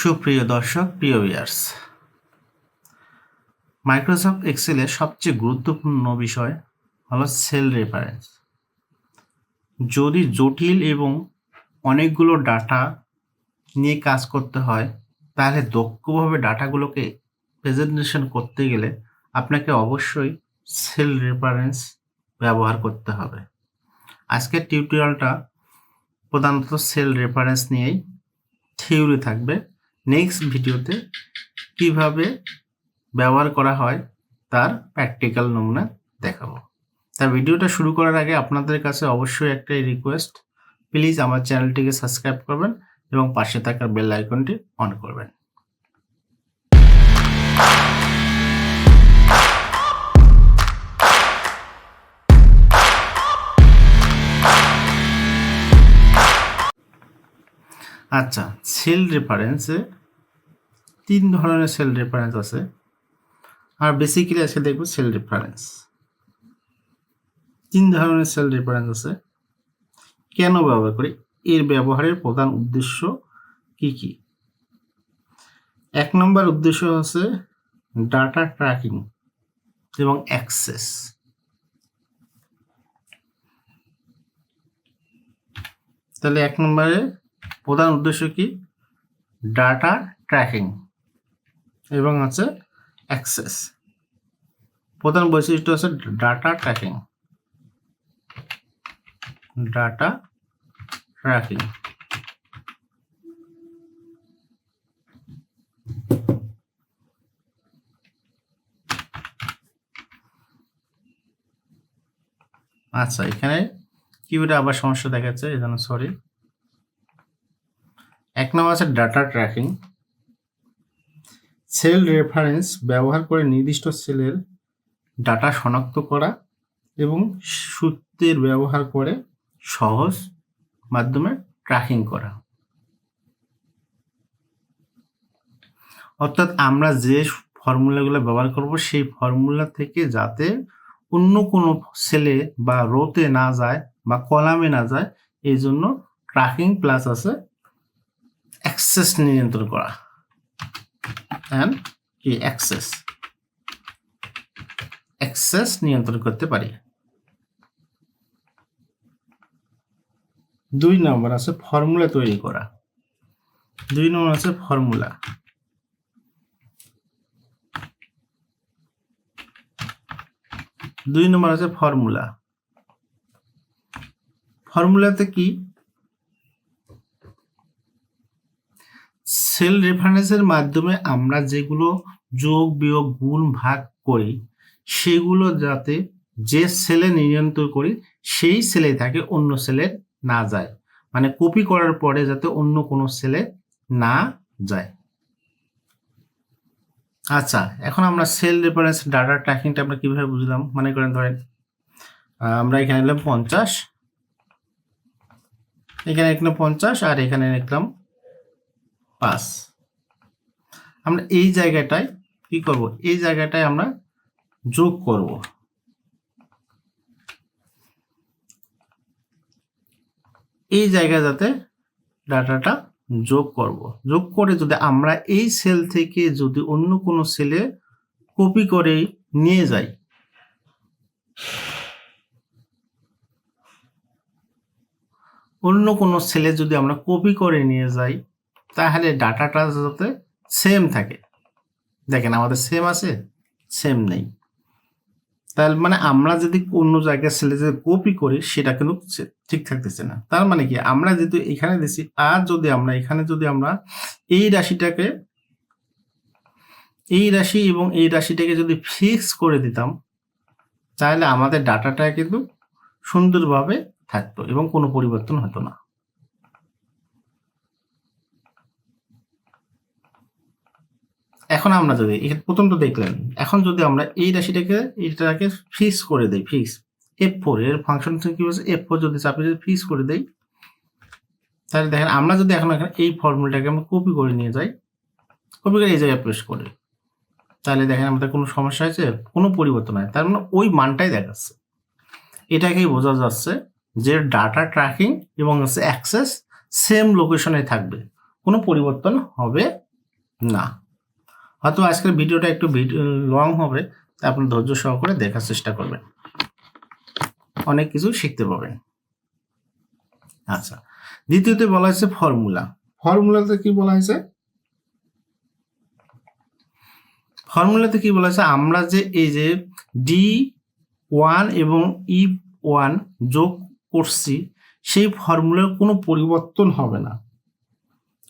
সুপ্রিয় দর্শক, প্রিয় ভিউয়ার্স মাইক্রোসফট এক্সেলের সবচেয়ে গুরুত্বপূর্ণ বিষয় হলো সেল রেফারেন্স যদি জটিল এবং অনেকগুলো ডাটা নিয়ে কাজ করতে হয়, তাহলে দক্ষভাবে ডাটাগুলোকে প্রেজেন্টেশন করতে গেলে আপনাকে অবশ্যই সেল রেফারেন্স ব্যবহার করতে হবে। আজকের টিউটোরিয়ালটা প্রধানত সেল রেফারেন্স নিয়েই থিওরি থাকবে। নেক্সট ভিডিওতে কীভাবে ব্যবহার করা হয় তার প্র্যাকটিক্যাল নমুনা দেখাবো। তা ভিডিওটা শুরু করার আগে আপনাদের কাছে অবশ্যই একটাই রিকোয়েস্ট প্লিজ আমার চ্যানেলটিকে সাবস্ক্রাইব করবেন এবং পাশে থাকা বেল আইকনটি অন করবেন। আচ্ছা সেল রেফারেন্সে তিন ধরনের সেল রেফারেন্স আছে। আর বেসিক্যালি আজকে দেখব সেল রেফারেন্স তিন ধরনের সেল রেফারেন্স আছে। কেন ব্যবহার করি? এর ব্যবহারের প্রধান উদ্দেশ্য কি কি? এক নম্বর উদ্দেশ্য হচ্ছে ডাটা ট্র্যাকিং এবং অ্যাক্সেস তাহলে এক নম্বরে প্রধান উদ্দেশ্য কি? ডাটা ট্র্যাকিং এবং আছে অ্যাক্সেস। প্রধান বৈশিষ্ট্য হচ্ছে ডাটা ট্র্যাকিং। Data tracking. আচ্ছা এখানে কিবোর্ডে আবার সমস্যা দেখাচ্ছে, এই জন্য সরি। এক নম্বর আছে ডাটা ট্র্যাকিং। সেল রেফারেন্স ব্যবহার করে নির্দিষ্ট সেলের ডাটা শনাক্ত করা এবং সূত্রের ব্যবহার করে সহজ মাধ্যমে ট্র্যাকিং করা। অর্থাৎ আমরা যে ফর্মুলাগুলো ব্যবহার করব, সেই ফর্মুলা থেকে যাতে অন্য কোনো সেলে বা রোতে না যায় বা কলামে না যায়, এই জন্য ট্র্যাকিং প্লাস আছে অ্যাক্সেস নিয়ন্ত্রণ করা। অ্যান্ড কি? অ্যাক্সেস অ্যাক্সেস নিয়ন্ত্রণ করতে পারি। দুই নম্বর আছে ফর্মুলা তৈরি করা। দুই নম্বর আছে ফর্মুলা দুই নম্বর আছে ফর্মুলা ফর্মুলাতে কি? সেল রেফারেন্সের মাধ্যমে আমরা যেগুলো যোগ, বিয়োগ, গুণ, ভাগ করি, সেগুলো যাতে যে সেলে নিয়ন্ত্রণ করি, সেই সেলে থাকে অন্য সেলে না যায়। মানে কপি করার পরে যাতে অন্য কোনো সেলে না যায়। আচ্ছা এখন আমরা সেল রেফারেন্স ডাটা ট্র্যাকিংটা আমরা কীভাবে বুঝলাম? মনে করেন ধরেন আমরা এখানে নিলাম পঞ্চাশ, এখানে লিখলাম পঞ্চাশ, আর এখানে লিখলাম পাঁচ আমরা এই জায়গাটায় কি করব? এই জায়গাটায় আমরা যোগ করব। এই জায়গা যাতে ডাটাটা যোগ করব। যোগ করে যদি আমরা এই সেল থেকে যদি অন্য কোনো সেলে কপি করে নিয়ে যাই, অন্য কোনো সেলে যদি আমরা কপি করে নিয়ে যাই তাহলে ডাটাটা যাতে সেম থাকে। দেখেন আমাদের সেম আছে সেম নেই। তাহলে মানে আমরা যদি অন্য জায়গায় সেলে যে কপি করি, সেটা কিন্তু ঠিক থাকতেছে না। তার মানে কি? আমরা যেহেতু এখানে দিছি, আর যদি আমরা এখানে যদি আমরা এই রাশিটাকে, এই রাশি এবং এই রাশিটাকে যদি ফিক্স করে দিতাম, তাহলে আমাদের ডাটাটা কিন্তু সুন্দরভাবে থাকতো এবং কোনো পরিবর্তন হতো না। এখন আমরা যদি প্রথম তো দেখলেন, এখন যদি আমরা এই রাশিটাকে এইটাকে ফিক্স করে দেই ফিক্স এফ ফোর এর ফাংশন কি বলছে? এফ ফোর যদি চাপে যদি ফিক্স করে দেই, তাহলে দেখেন আমরা যদি এখন এখানে এই ফর্মুলাটাকে আমরা কপি করে নিয়ে যাই কপি করে এই জায়গায় প্রেস করে, তাহলে দেখেন আমাদের কোনো সমস্যা হয়েছে, কোনো পরিবর্তন হয় তার মানে ওই মানটাই দেখাচ্ছে। এটাকেই বোঝা যাচ্ছে যে ডাটা ট্র্যাকিং এবং হচ্ছে অ্যাক্সেস সেম লোকেশনে থাকবে, কোনো পরিবর্তন হবে না। হয়তো আজকের ভিডিওটা একটু লং হবে আপনি ধৈর্য সহকারে দেখার চেষ্টা করবেন। অনেক কিছু শিখতে পাবেন আচ্ছা দ্বিতীয়তে বলা হয়েছে ফর্মুলা। ফর্মুলাতে কি বলা হয়েছে? ফর্মুলাতে কি বলা হয়েছে? আমরা যে এই যে ডি ওয়ান এবং ই ওয়ান যোগ করছি সেই ফর্মুলার কোনো পরিবর্তন হবে না।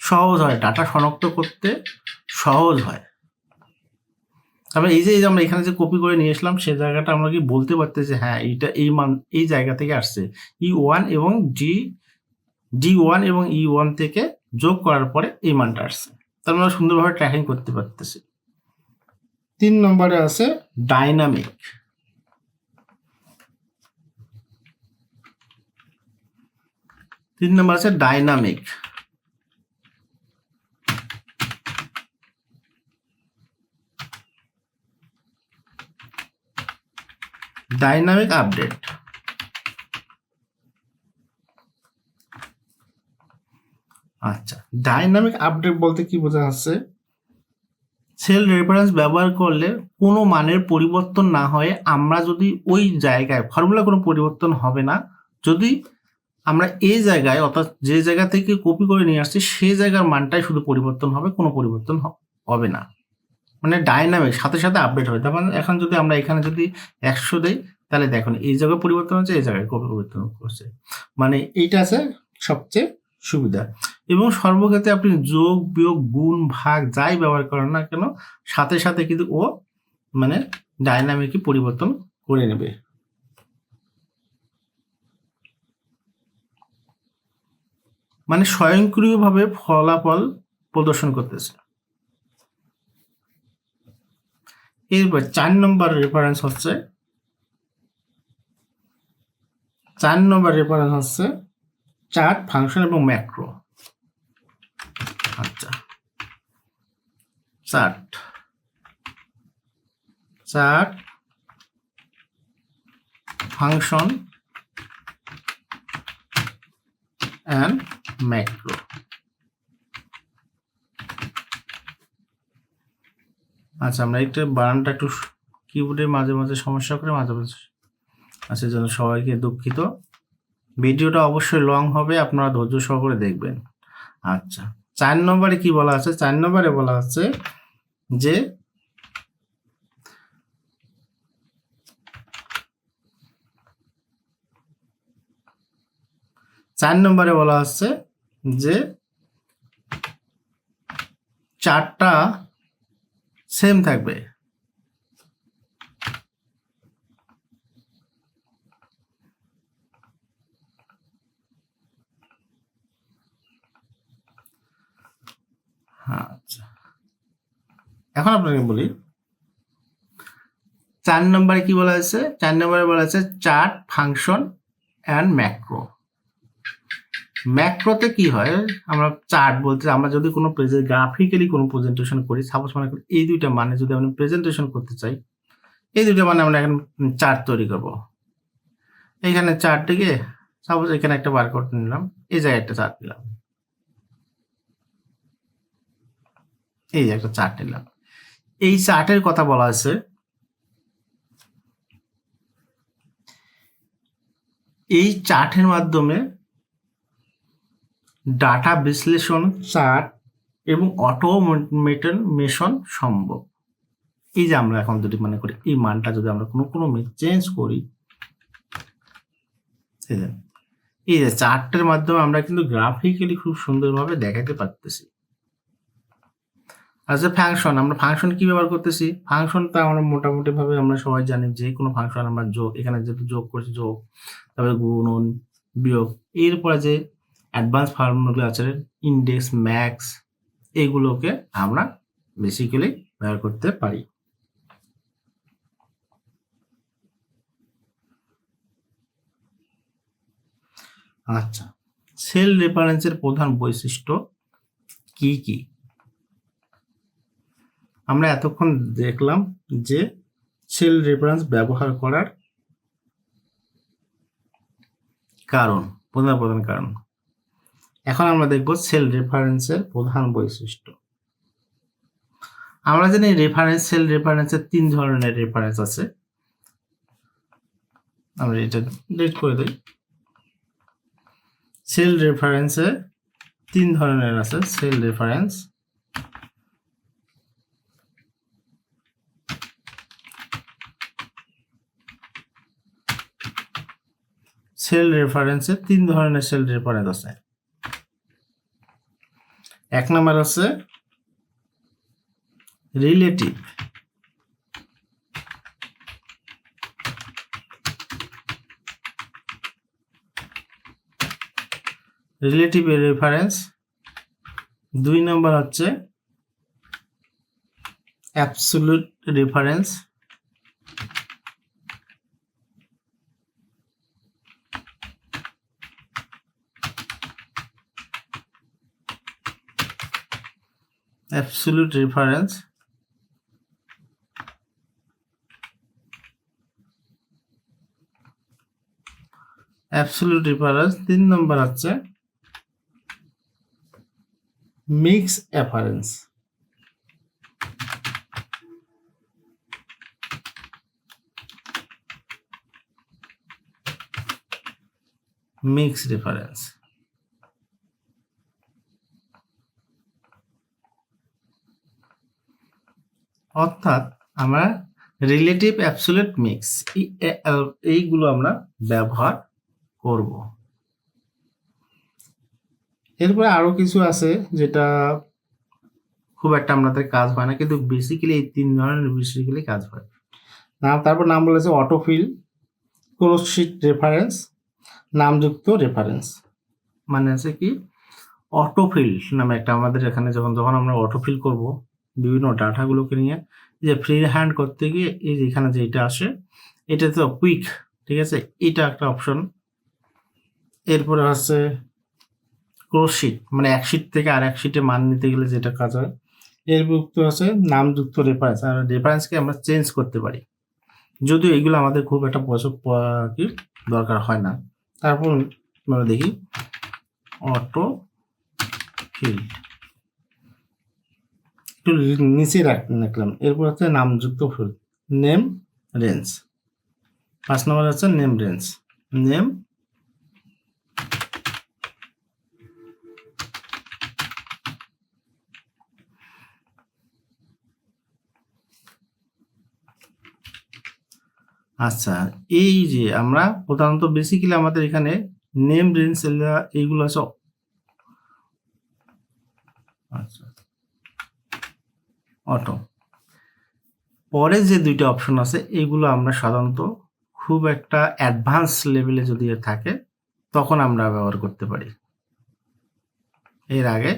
সহজ হয় ডাটা শনাক্ত করতে সহজ হয়। তারপরে এই যে আমরা এখানে যে কপি করে নিয়ে আসলাম সে জায়গাটা আমরা কি বলতে পারতেছি হ্যাঁ এইটা এই মান, এই জায়গা থেকে আসছে। ই ওয়ান এবং ডি ডি ওয়ান এবং ই ওয়ান থেকে যোগ করার পরে এই মানটা আসছে। তার আমরা সুন্দরভাবে ট্র্যাকিং করতে পারতেছি। তিন নম্বরে আছে ডাইনামিক তিন নম্বর আছে ডাইনামিক ডাইনামিক আপডেট। আচ্ছা ডাইনামিক আপডেট বলতে কি বোঝা যাচ্ছে? সেল রেফারেন্স ব্যবহার করলে কোনো মানের পরিবর্তন না হয়ে আমরা যদি ওই জায়গায় ফর্মুলা কোনো পরিবর্তন হবে না, যদি আমরা এই জায়গায়, অর্থাৎ যে জায়গা থেকে কপি করে নিয়ে আসছি সেই জায়গার মানটাই শুধু পরিবর্তন হবে, কোনো পরিবর্তন হবে না। মানে ডাইনামিক সাথে সাথে আপডেট হবে। তার মানে এখন যদি আমরা এখানে যদি একশো দেই, তাহলে দেখুন, এই জায়গায় পরিবর্তন হচ্ছে, এই জায়গায় পরিবর্তন করছে মানে এইটা আছে সবচেয়ে সুবিধা। এবং সর্বক্ষেত্রে আপনি যোগ, বিয়োগ, গুণ, ভাগ যাই ব্যবহার করেন না কেন, সাথে সাথে কিন্তু ও মানে ডাইনামিকই পরিবর্তন করে নেবে। মানে স্বয়ংক্রিয়ভাবে ফলাফল প্রদর্শন করতেছে। এরপর চার নম্বর রেফারেন্স হচ্ছে, চার নম্বর রেফারেন্স হচ্ছে চার্ট ফাংশন এবং ম্যাক্রো আচ্ছা chart chart function and macro আচ্ছা আমরা একটু বানানটা একটু কিবোর্ডে মাঝে মাঝে সমস্যা করে মাঝে মাঝে আচ্ছা জন্য সবাইকে দুঃখিত। ভিডিওটা অবশ্যই লং হবে, আপনারা ধৈর্য সহকারে দেখবেন। আচ্ছা চার নম্বরে কি বলা আছে? চার নম্বরে বলা আছে যে চার নম্বরে বলা হচ্ছে যে চারটা সেম থাকবে। আচ্ছা। এখন আপনাকে বলি, চার নম্বরে কি বলা আছে চার নম্বরে বলা আছে চার্ট, ফাংশন অ্যান্ড ম্যাক্রো ম্যাক্রোতে কি হয়? আমরা চার্ট বলতে, আমরা যদি কোনো গ্রাফিক্যালি কোনো প্রেজেন্টেশন করি সাপোজ মনে করি এই দুইটা মানে যদি আমরা প্রেজেন্টেশন করতে চাই, এই দুইটা মানে আমরা এখন চার্ট তৈরি করব। এইখানে চার্টটিকে সাপোজ এখানে একটা বার করতে নিলাম, এই জায়গায় একটা চার্ট নিলাম। এই একটা চার্ট নিলাম। এই চার্টের কথা বলা আছে এই চার্টের মাধ্যমে ডাটা বিশ্লেষণ, চার্ট এবং অটোমেটন মেশন সম্ভব। এই যে আমরা এখন যদি মনে করি, এই মানটা যদি আমরা কোনো কোনো চেঞ্জ করি, এই যে চার্টের মাধ্যমে আমরা কিন্তু গ্রাফিক্যালি খুব সুন্দরভাবে দেখাতে পারতেছি। যে ফাংশন আমরা ফাংশন কি ব্যবহার করতেছি? ফাংশনটা আমরা মোটামুটি ভাবে আমরা সবাই জানি, যে কোনো ফাংশন আমরা যোগ, এখানে যেহেতু যোগ করছি, যোগ, তারপরে গুণন, বিয়োগ, এরপরে যে অ্যাডভান্স ফর্মুলা আছে ইন্ডেক্স ম্যাক্স এগুলোকে আমরা বেসিক্যালি ব্যবহার করতে পারি। আচ্ছা সেল রেফারেন্সের প্রধান বৈশিষ্ট্য কি কি? আমরা এতক্ষণ দেখলাম যে সেল রেফারেন্স ব্যবহার করার কারণ, প্রধান প্রধান কারণ। এখন আমরা দেখব সেল রেফারেন্সের প্রধান বৈশিষ্ট্য। আমরা জানি রেফারেন্স সেল রেফারেন্সের তিন ধরনের রেফারেন্স আছে। আমরা এটা ডিলিট করে দিই। সেল রেফারেন্সে তিন ধরনের আছে, সেল রেফারেন্স সেল রেফারেন্সে তিন ধরনের সেল রেফারেন্স আছে। এক নম্বর আছে রিলেটিভ রিলেটিভ রেফারেন্স দুই নম্বর হচ্ছে absolute reference absolute reference absolute reference তিন নম্বর হচ্ছে মিক্স অ্যাফারেন্স মিক্স রেফারেন্স অর্থাৎ আমরা রিলেটিভ অ্যাবসোলিউট মিক্স এইগুলো আমরা ব্যবহার করব। এরপরে আরও কিছু আছে যেটা খুব একটা আমাদের কাজ হয় না, কিন্তু বেসিক্যালি এই তিন ধরনের বেসিক্যালি কাজ হয়। নাম তারপর নাম বলেছে অটোফিল ক্রোশিট রেফারেন্স নামযুক্ত রেফারেন্স মানে আছে কি? অটোফিল নামে একটা আমাদের এখানে যখন যখন আমরা অটোফিল করব বিভিন্ন ডাটাগুলোকে নিয়ে, যে ফ্রি হ্যান্ড করতে গিয়ে এই যে যেটা আসে, এটা তো কুইক, ঠিক আছে? এটা একটা অপশন। এরপরে হচ্ছে ক্রোশিট মানে এক শিট থেকে আর এক শিটে মান নিতে গেলে যেটা কাজ হয়। এর যুক্ত আছে নামযুক্ত রেফারেন্স আর রেফারেন্সকে আমরা চেঞ্জ করতে পারি। যদিও এগুলো আমাদের খুব একটা পছন্দ কি দরকার হয় না। তারপর আমরা দেখি অটো ফিল্ড একটু নিচে রাখলাম এরপর হচ্ছে নামযুক্ত ফুল। Name, range. পাঁচ নম্বর হচ্ছে নেম, রেঞ্জ। নেম আচ্ছা এই যে আমরা প্রধানত বেসিক্যালি আমাদের এখানে নেম, রেঞ্জ এইগুলো আছে। আচ্ছা। অটো। পরে যে দুইটা অপশন আছে, এগুলো আমরা সাধারণত খুব একটা অ্যাডভান্স লেভেলে যদি থাকে, তখন আমরা ব্যবহার করতে পারি। এর আগে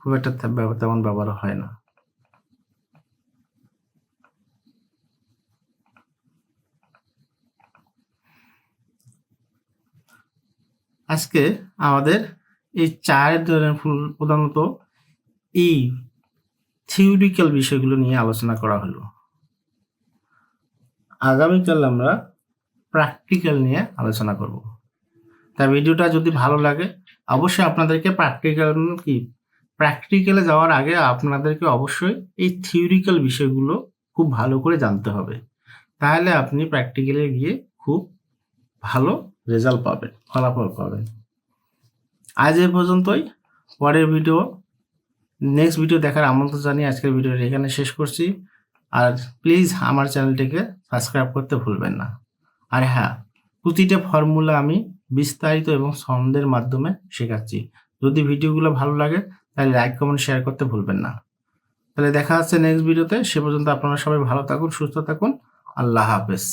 খুব একটা তেমন ব্যবহার হয় না। আজকে আমাদের এই চায়ের ধরনের ফুল প্রধানত এই থিওরিক্যাল বিষয়গুলো নিয়ে আলোচনা করা হলো। আগামীকাল আমরা প্র্যাকটিক্যাল নিয়ে আলোচনা করব। তা ভিডিওটা যদি ভালো লাগে, অবশ্যই আপনাদেরকে প্র্যাকটিক্যাল কি, প্র্যাকটিক্যালে যাওয়ার আগে আপনাদেরকে অবশ্যই এই থিওরিক্যাল বিষয়গুলো খুব ভালো করে জানতে হবে। তাহলে আপনি প্র্যাকটিক্যালে গিয়ে খুব ভালো রেজাল্ট পাবেন, ফলাফল পাবেন। আজ এ পর্যন্তই। পরের ভিডিও নেক্সট ভিডিও দেখার আমন্ত্রণ জানিয়ে আজকের ভিডিওটা এখানে শেষ করছি। আর প্লিজ আমার চ্যানেলটিকে সাবস্ক্রাইব করতে ভুলবেন না। আর হ্যাঁ প্রতিটা ফর্মুলা আমি বিস্তারিত এবং ছন্দের মাধ্যমে শেখাচ্ছি। যদি ভিডিওগুলো ভালো লাগে, তাহলে লাইক কমেন্ট শেয়ার করতে ভুলবেন না। তাহলে দেখা হচ্ছে নেক্সট ভিডিওতে সে পর্যন্ত আপনারা সবাই ভালো থাকুন, সুস্থ থাকুন। আল্লাহ হাফেজ।